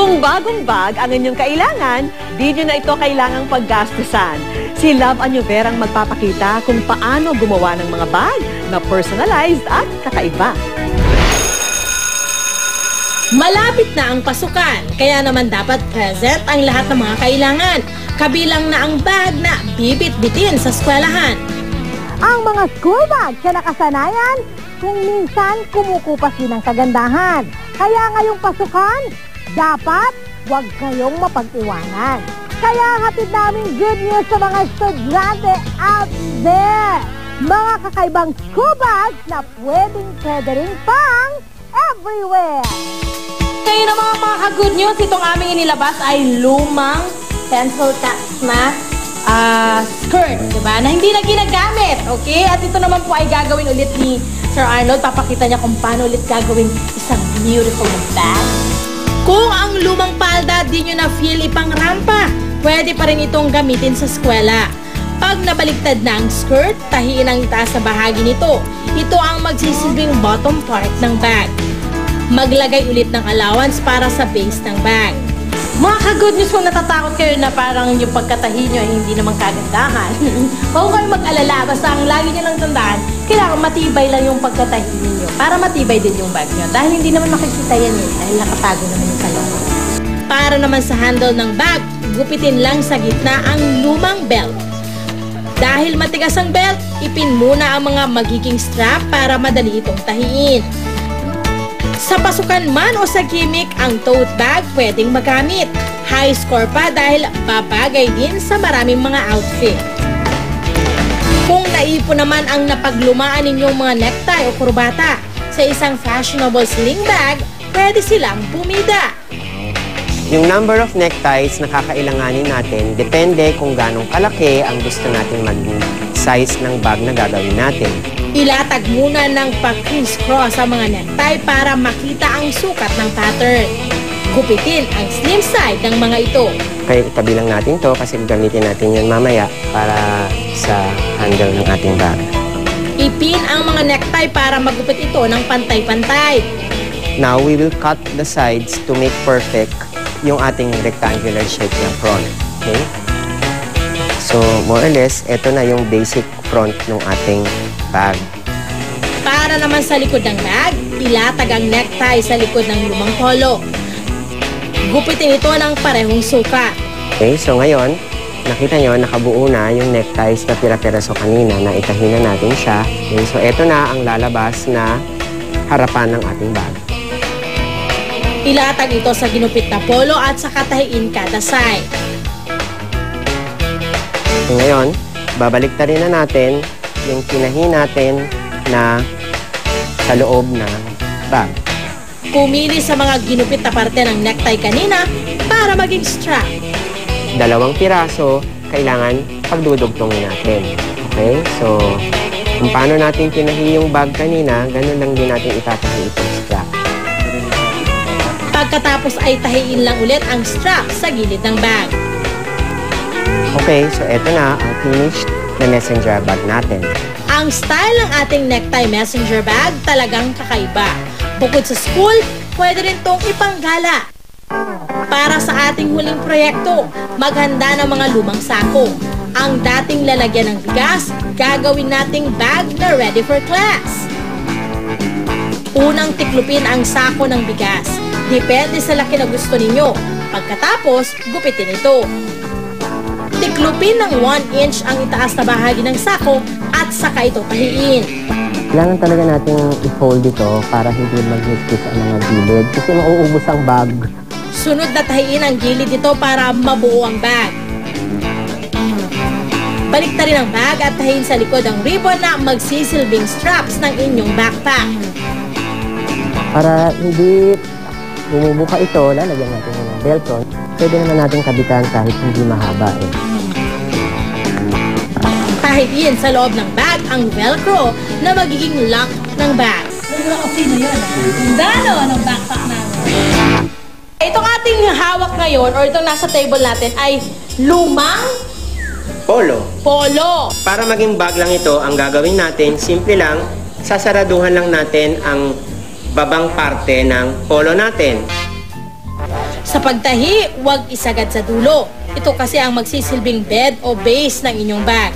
Kung bagong bag ang inyong kailangan, di nyo na ito kailangang paggastusan. Si Love Anyoverang magpapakita kung paano gumawa ng mga bag na personalized at kakaiba. Malapit na ang pasukan, kaya naman dapat present ang lahat ng mga kailangan. Kabilang na ang bag na bibit-bitin sa eskwelahan. Ang mga school bag sa nakasanayan, kung minsan kumukupas din ang kagandahan. Kaya ngayong pasukan, dapat huwag kayong mapag-iwanan. Kaya hatid namin good news sa mga estudyante out there. Mga kakaibang school na pwedeng pwede rin pang everywhere. Kayo na mga ka-good news, itong aming inilabas ay lumang pencil caps na ah, skirt, di ba? Na hindi na ginagamit, okay? At ito naman po ay gagawin ulit ni Sir Arnold. Papakita niya kung paano ulit gagawin isang beautiful bag. Kung ang lumang palda di nyo na feel ipang rampa, pwede pa rin itong gamitin sa eskwela. Pag nabaliktad na ang skirt, tahiin ang itaas na bahagi nito. Ito ang magsisilbing bottom part ng bag. Maglagay ulit ng allowance para sa base ng bag. Mga ka-good news kung natatakot kayo na parang yung pagkatahi nyo ay hindi naman kagandahan. Huwag kayo mag-alala. Basta ang lagi nyo lang tandaan, kailangan matibay lang yung pagkatahi ninyo para matibay din yung bag nyo. Dahil hindi naman makikita yan eh. Dahil nakatago naman yung sa loob. Para naman sa handle ng bag, gupitin lang sa gitna ang lumang belt. Dahil matigas ang belt, ipin muna ang mga magiging strap para madali itong tahiin. Sa pasukan man o sa gimmick, ang tote bag pwedeng magamit. High score pa dahil babagay din sa maraming mga outfit. Kung naipo naman ang napaglumaan ninyong mga necktie o kurbata sa isang fashionable sling bag, pwede silang bumida. Yung number of neckties na kakailanganin natin, depende kung ganong kalaki ang gusto nating maging size ng bag na gagawin natin. Ilatag muna ng pa-crisscross sa mga necktie para makita ang sukat ng pattern. Gupitin ang slim side ng mga ito. Kaya itabi lang natin to kasi gamitin natin yan mamaya para sa handle ng ating bag. Ipin ang mga necktie para magupit ito ng pantay-pantay. Now, we will cut the sides to make perfect yung ating rectangular shape na front. So, more or less, ito na yung basic front ng ating bag. Para naman sa likod ng bag, ilatag ang necktie sa likod ng lumang polo. Gupitin ito ng parehong sukat. Okay, so ngayon, nakita nyo, nakabuo na yung neckties na pira-piraso kanina na itahin na natin siya. Okay, so ito na ang lalabas na harapan ng ating bag. Ilatag ito sa ginupit na polo at sa katahiin kada side. So ngayon, babalik rin na natin yung tinahi natin na sa loob ng bag. Pumili sa mga ginupit na parte ng necktie kanina para maging strap. Dalawang piraso, kailangan pagdudugtongin natin. Okay? So, kung paano natin tinahi yung bag kanina, ganun lang din natin itatahi itong strap. Pagkatapos ay tahiin lang ulit ang strap sa gilid ng bag. Okay, so eto na ang finished na messenger bag natin. Ang style ng ating necktie messenger bag talagang kakaiba. Bukod sa school, pwede rin tong ipanggala. Para sa ating huling proyekto, maghanda ng mga lumang sako. Ang dating lalagyan ng bigas, gagawin nating bag na ready for class. Unang tiklupin ang sako ng bigas. Depende sa laki na gusto ninyo. Pagkatapos, gupitin ito. Tiklupin ng 1 inch ang itaas na bahagi ng sako at saka ito tahiin. Kailangan talaga natin i-fold ito para hindi mag-hit ang mga gilid kasi mauubos ang bag. Sunod na tahiin ang gilid nito para mabuo ang bag. Balik rin ang bag at tahiin sa likod ang ribbon na magsisilbing straps ng inyong backpack. Para hindi bumubuka ito, lalagyan natin ng velcro. Pwede naman natin kabitan kahit hindi mahaba eh. Tahiin sa loob ng bag ang velcro na magiging lock ng bag. Sino yun? Dano ng backpack namin. Itong ating hawak ngayon or itong nasa table natin ay lumang Polo. polo. Para maging bag lang ito, ang gagawin natin, simple lang, sasaraduhan lang natin ang babang parte ng polo natin. Sa pagtahi, huwag isagad sa dulo. Ito kasi ang magsisilbing bed o base ng inyong bag.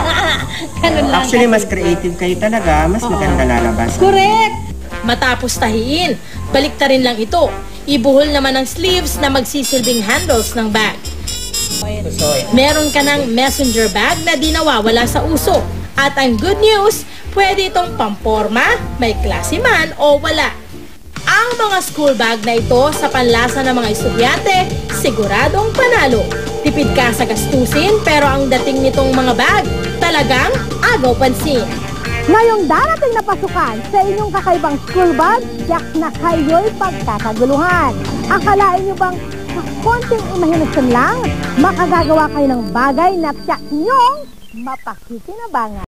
Ganun lang Actually, kasi. mas creative kayo talaga. Mas maganda lalabas. Correct! Matapos tahiin, baliktarin lang ito. Ibuhol naman ang sleeves na magsisilbing handles ng bag. Meron ka ng messenger bag na di nawawala sa uso. At ang good news, pwede itong pamporma, may klase man o wala. Ang mga school bag na ito sa panlasa ng mga estudyante, siguradong panalo. Tipid ka sa gastusin pero ang dating nitong mga bag, talagang agaw pansin. Ngayong darating na pasukan sa inyong kakaibang school bag, yak na kayo'y pagkakaguluhan. Akalain nyo bang sa konting imahinasyon lang, makagagawa kayo ng bagay na tiyak nyong mapakikinabangan?